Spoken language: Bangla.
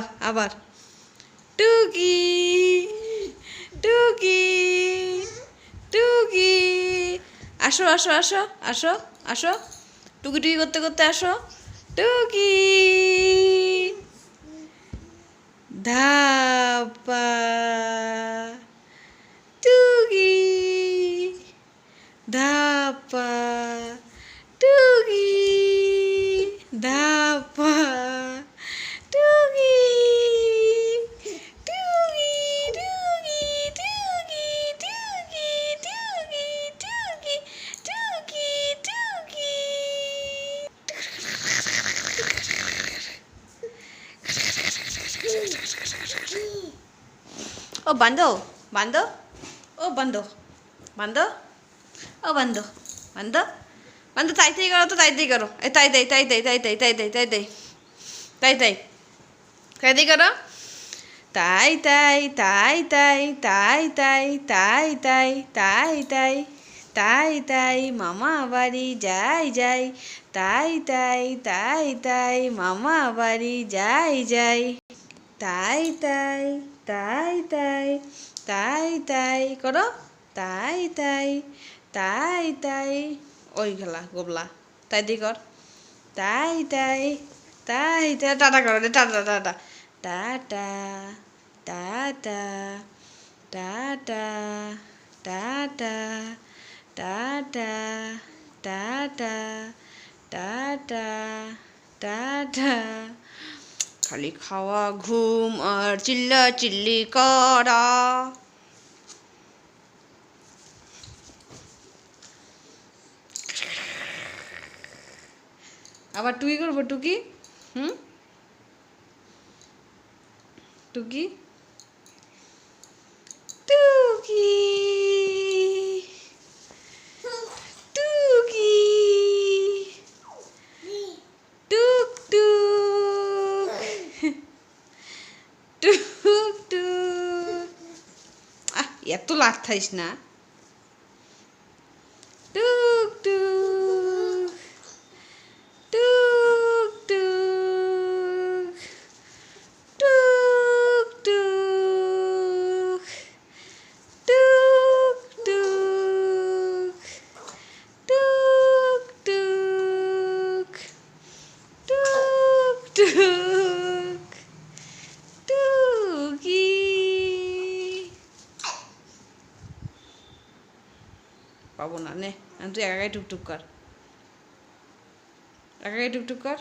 আবার আবার। টুকি টুকি টুকি। আসো আসো আসো আসো আসো। টুকি টুকি করতে করতে আসো। টুকি। ধাপা। টুকি। ধাপা। টুকি। ধাপা। ও বান্ধ বান্ধ ও বান্ধ বান্ধ ও বান্ধ বান্ধ বান্ধ তাই তাই করো তো তাই তাই করো এই তাই তাই তাই তাই তাই তাই তাই তাই তাই তাই তাই তাই তাই তাই করো তাই তাই তাই তাই তাই তাই তাই তাই তাই তাই তাই তাই মামা বাড়ি যাই যাই তাই তাই তাই তাই মামা বাড়ি যাই যাই তাই তাই তাই তাই তাই তাই করো তাই তাই তাই তাই ওই খেলা গোবলা তাই দি কর তাই তাই তাই তাই টাটা করো tata tata tata tata tata tata tata tata tata tata খালি খাওয়া ঘুম আর চিল্লা চিল্লি করা। আবার টুকি করব টুকি? হুম? টুকি? এত লাথাইস না পাবো না নে। তুই একাই টুকটুক কর। একাই টুকটুক কর।